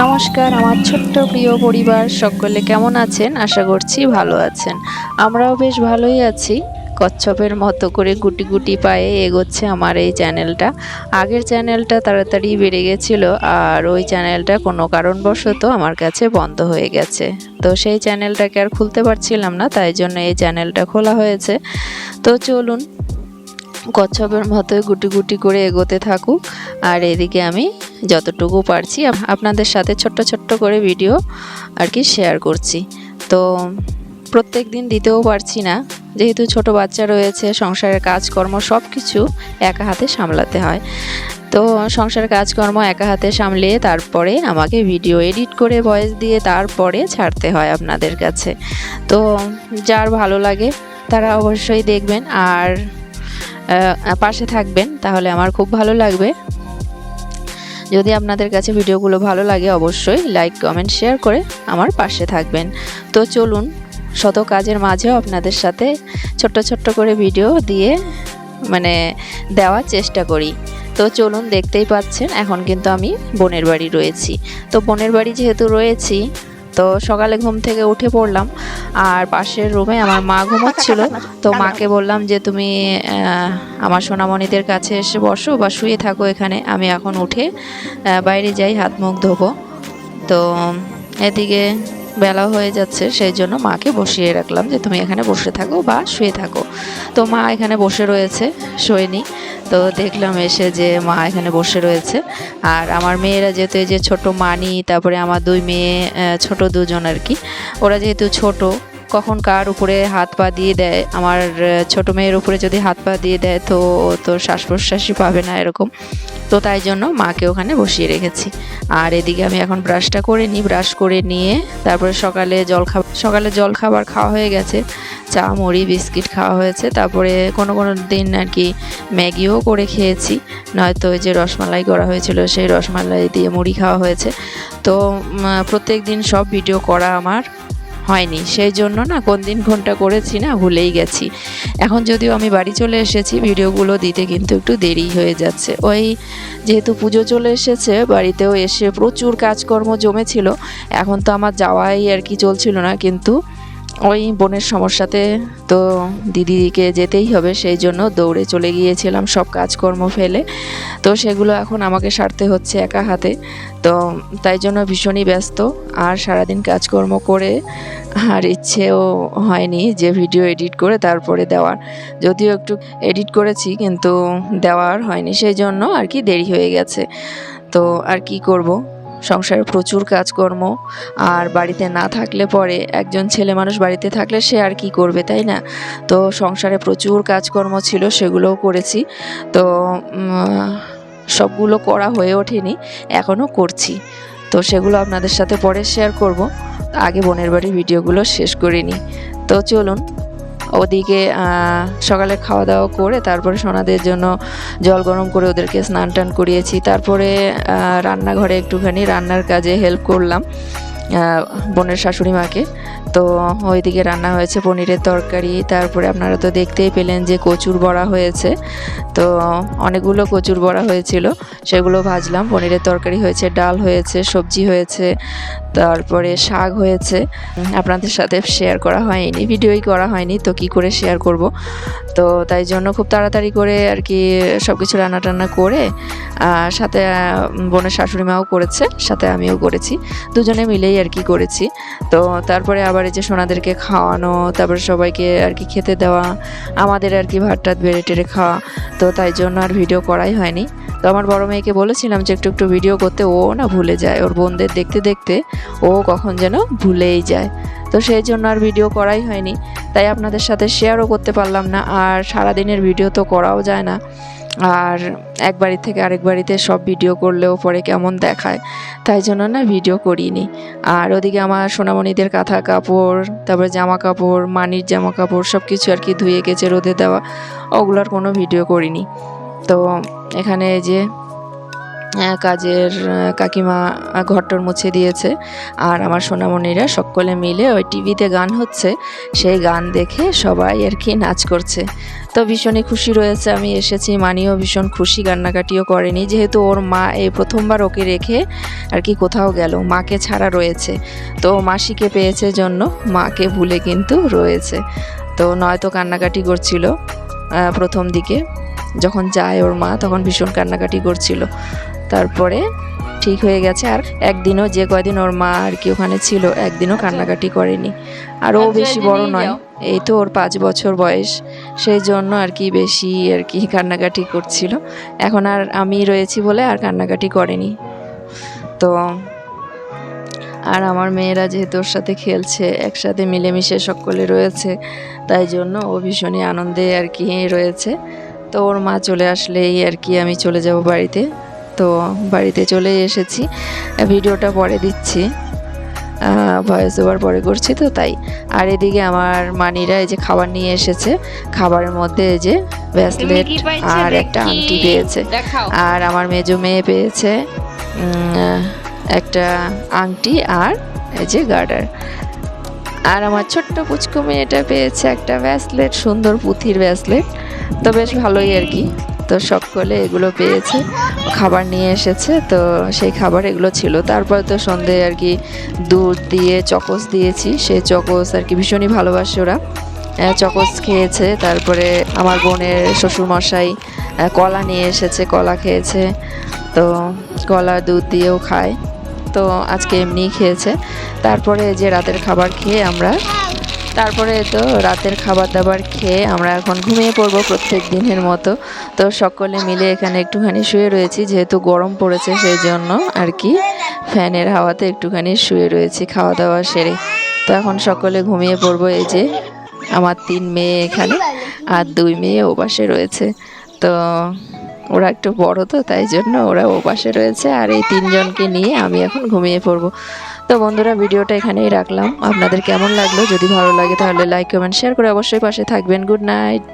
নমস্কার, আমার ছোট্ট প্রিয় পরিবার সকলে কেমন আছেন? আশা করছি ভালো আছেন। আমরাও বেশ ভালোই আছি। কচ্ছপের মতো করে গুটি গুটি পায়ে এগোচ্ছে আমার এই চ্যানেলটা। আগের চ্যানেলটা তাড়াতাড়ি বেড়ে গেছিল আর ওই চ্যানেলটা কোনো কারণবশত আমার কাছে বন্ধ হয়ে গেছে। তো সেই চ্যানেলটাকে আর খুলতে পারছিলাম না, তাই জন্য এই চ্যানেলটা খোলা হয়েছে। তো চলুন কচ্ছপের মতো গুটি গুটি করে এগোতে থাকুক। আর এদিকে আমি যতটুকু পারছি আপনাদের সাথে ছোট্ট ছোট্ট করে ভিডিও আর কি শেয়ার করছি। তো প্রত্যেক দিন দিতেও পারছি না। যেহেতু ছোট বাচ্চা রয়েছে, সংসারের কাজকর্ম সব কিছু একা হাতে সামলাতে হয়। তো সংসারের কাজকর্ম একা হাতে সামলিয়ে তারপরে আমাকে ভিডিও এডিট করে ভয়েস দিয়ে তারপরে ছাড়তে হয় আপনাদের কাছে। তো যার ভালো লাগে, তারা অবশ্যই দেখবেন। আর পাশে থাকবেন, তাহলে আমার খুব ভালো লাগবে। যদি আপনাদের কাছে ভিডিওগুলো ভালো লাগে, অবশ্যই লাইক কমেন্ট শেয়ার করে আমার পাশে থাকবেন। তো চলুন, শত কাজের মাঝেও আপনাদের সাথে ছোট্ট ছোট্ট করে ভিডিও দিয়ে মানে দেওয়ার চেষ্টা করি। তো চলুন, দেখতেই পাচ্ছেন, এখন কিন্তু আমি বোনের বাড়ি রয়েছি। তো বোনের বাড়ি যেহেতু রয়েছি তো সকালে ঘুম থেকে উঠে পড়লাম, আর পাশের রুমে আমার মা ঘুমাচ্ছিল। তো মাকে বললাম যে, তুমি আমার সোনামণিদের কাছে এসে বসো বা শুয়ে থাকো এখানে। আমি এখন উঠে বাইরে যাই, হাত মুখ ধোবো। তো এদিকে বেলা হয়ে যাচ্ছে, সেই জন্য মাকে বসিয়ে রাখলাম যে তুমি এখানে বসে থাকো বা শুয়ে থাকো। তো মা এখানে বসে রয়েছে, শোয়নি। তো দেখলাম এসে যে মা এখানে বসে রয়েছে। আর আমার মেয়েরা যেহেতু এই যে ছোট মানি, তারপরে আমার দুই মেয়ে ছোট দুজন আর কি, ওরা যেহেতু ছোট কখন কার উপরে হাত পা দিয়ে দেয়? আমার ছোট মেয়ের উপরে যদি হাত পা দিয়ে দেয় তো ও তো শ্বাস প্রশ্বাসই পাবে না এরকম। তো তাই জন্য মাকে ওখানে বসিয়ে রেখেছি। আর এদিকে আমি এখন ব্রাশটা করে নিই, ব্রাশ করে নিয়ে তারপরে সকালে জল খাবার সকালে জল খাবার খাওয়া হয়ে গেছে। চা, মুড়ি, বিস্কিট খাওয়া হয়েছে। তারপরে কোনো কোনো দিন আর কি ম্যাগিও করে খেয়েছি। নয়তো ওই যে রসমালাই করা হয়েছিল, সেই রসমালাই দিয়ে মুড়ি খাওয়া হয়েছে। তো প্রত্যেক দিন সব ভিডিও করা আমার। হয়নি। সেই জন্য না কোন দিন ফোনটা করেছি না ভুলেই গেছি। এখন যদিও আমি বাড়ি চলে এসেছি, ভিডিওগুলো দিতে কিন্তু একটু দেরি হয়ে যাচ্ছে। ওই যেহেতু পুজো চলে এসেছে, বাড়িতেও এসে প্রচুর কাজকর্ম জমেছিল, এখন তো আমার যাওয়াই আর কি চলছিল না, কিন্তু ওই বোনের সমস্যাতে তো দিদিকে যেতেই হবে, সেই জন্য দৌড়ে চলে গিয়েছিলাম সব কাজকর্ম ফেলে। তো সেগুলো এখন আমাকে সারতে হচ্ছে একা হাতে। তো তাই জন্য ভীষণই ব্যস্ত, আর সারাদিন কাজকর্ম করে আর ইচ্ছেও হয়নি যে ভিডিও এডিট করে তারপরে দেওয়ার। যদিও একটু এডিট করেছি, কিন্তু দেওয়ার হয়নি, সেই জন্য আর কি দেরি হয়ে গেছে। তো আর কি করব? সংসারে প্রচুর কাজকর্ম, আর বাড়িতে না থাকলে পরে একজন ছেলে মানুষ বাড়িতে থাকলে সে আর কি করবে, তাই না? তো সংসারে প্রচুর কাজকর্ম ছিল, সেগুলোও করেছি। তো সবগুলো করা হয়ে ওঠেনি, এখনও করছি। তো সেগুলো আপনাদের সাথে পরে শেয়ার করব। আগে বোনের বাড়ির ভিডিওগুলো শেষ করে নিই। তো চলুন ওদিকে সকালে খাওয়া দাওয়া করে তারপরে সোনাদের জন্য জল গরম করে ওদেরকে স্নান টান করিয়েছি। তারপরে রান্নাঘরে একটুখানি রান্নার কাজে হেল্প করলাম বোনের শাশুড়ি মাকে। তো ওইদিকে রান্না হয়েছে পনিরের তরকারি। তারপরে আপনারা তো দেখতেই পেলেন যে কচুর বড়া হয়েছে। তো অনেকগুলো কচুর বড়া হয়েছিল, সেগুলো ভাজলাম। পনিরের তরকারি হয়েছে, ডাল হয়েছে, সবজি হয়েছে। তারপরে শাক হয়েছে। আপনাদের সাথে শেয়ার করা হয়নি ভিডিওই করা হয়নি, তো কি করে শেয়ার করব? তো তাই জন্য খুব তাড়াতাড়ি করে আর কি সব কিছু রান্না টান্না করে সাথে বোনের শাশুড়ি মাও করেছে, সাথে আমিও করেছি। দুজনে মিলেই আর কি করেছি। তো তারপরে আবার এই যে সোনাদেরকে খাওয়ানো, তারপরে সবাইকে আর কি খেতে দেওয়া, আমাদের আর কি ভাত টাত বেড়ে টেড়ে খাওয়া, তো তাই জন্য আর ভিডিও করাই হয়নি। তো আমার বড় মেয়েকে বলেছিলাম যে একটু একটু ভিডিও করতে, ও না ভুলে যায়। ওর বোনদের দেখতে দেখতে ও কখন যেন ভুলেই যায়। তো সেই জন্য আর ভিডিও করাই হয়নি। তাই আপনাদের সাথে শেয়ারও করতে পারলাম না, আর সারাদিনের ভিডিও তো করাও যায় না। আর এক বাড়ি থেকে আরেক বাড়িতে সব ভিডিও করলেও পরে কেমন দেখায়, তাই জন্য না ভিডিও করিনি। আর ওদিকে আমার সোনামণিদের কাঁথা কাপড়, তারপরে জামা কাপড়, মানির জামা কাপড় সব কিছু আর কি ধুয়ে গেছে রোদে দেওয়া ওগুলোর কোনো ভিডিও করিনি। তো এখানে যে কাজের কাকিমা ঘরটর মুছে দিয়েছে। আর আমার সোনামণিরা সকলে মিলে ওই টিভিতে গান হচ্ছে। সেই গান দেখে সবাই আর কি নাচ করছে। তো ভীষণই খুশি রয়েছে আমি, এসেছি। মানিও ভীষণ খুশি, কান্নাকাটিও করেনি। যেহেতু ওর মা এই প্রথমবার ওকে রেখে আর কি কোথাও গেল, মাকে ছাড়া রয়েছে। তো মাসিকে পেয়েছে জন্য মাকে ভুলে কিন্তু রয়েছে। তো নয়তো কান্নাকাটি করছিল প্রথম দিকে। যখন যায় ওর মা, তখন ভীষণ কান্নাকাটি করছিল। তারপরে ঠিক হয়ে গেছে। আর একদিনও যে কয়দিন ওর মা আর কি ওখানে ছিল একদিনও কান্নাকাটি করেনি। আর ও আচ্ছা, বেশি বড় নয় এই তো ওর পাঁচ বছর বয়স। সেই জন্য আর কি বেশি আর কি কান্নাকাটি করছিল। এখন আর আমি রয়েছি বলে আর কান্নাকাটি করেনি। তো আর আমার মেয়েরা যেহেতু ওর সাথে খেলছে একসাথে মিলেমিশে সকলে রয়েছে তাই জন্য ও ভীষণই আনন্দে আর কি রয়েছে। তো ওর মা চলে আসলেই আর কি আমি চলে যাব বাড়িতে। তো বাড়িতে চলে এসেছি। ভিডিওটা পরে দিচ্ছি। ভয়েস ওভার পরে করছি তো তাই। আর এদিকে আমার মানিরা এই যে খাবার নিয়ে এসেছে। খাবারের মধ্যে এই যে ব্যাসলেট আর একটা আংটি পেয়েছে। আর আমার মেজো মেয়ে পেয়েছে একটা আংটি আর এই যে গার্ডার। আর আমার ছোট্ট পুচকু মেয়েটা পেয়েছে একটা ব্যাসলেট সুন্দর পুঁথির ব্যাসলেট। তো বেশ ভালোই আর কি। তো সকলে এগুলো পেয়েছে, খাবার নিয়ে এসেছে, তো সেই খাবার এগুলো ছিল। তারপরে তো সন্ধে আর কি দুধ দিয়ে চকোস দিয়েছি সেই চকোস আর কি ভীষণই ভালোবাসে ওরা। চকোস খেয়েছে, তারপরে আমার বোনের শ্বশুরমশাই কলা নিয়ে এসেছে, কলা খেয়েছে, তো কলা, দুধ দিয়েও খায়। তো আজকে এমনিই খেয়েছে। তারপরে যে রাতের খাবার খেয়ে আমরা তারপরে তো রাতের খাবার দাবার খেয়ে আমরা এখন ঘুমিয়ে পড়ব প্রত্যেক দিনের মতো। তো সকলে মিলে এখানে একটুখানি শুয়ে রয়েছি, যেহেতু গরম পড়েছে সেই জন্য আর কি। ফ্যানের হাওয়াতে একটুখানি শুয়ে রয়েছি খাওয়া দাওয়া সেরে। তো এখন সকলে ঘুমিয়ে পড়ব এই যে আমার তিন মেয়ে এখানে আর দুই মেয়ে ও পাশে রয়েছে। তো ওরা একটু বড় তো, তাই জন্য ওরা ও পাশে রয়েছে। আর এই তিনজনকে নিয়ে আমি এখন ঘুমিয়ে পড়ব। তো বন্ধুরা, ভিডিওটা এখানেই রাখলাম। আপনাদের কেমন লাগল? যদি ভালো লাগে তাহলে লাইক কমেন্ট শেয়ার করে অবশ্যই পাশে থাকবেন। Good night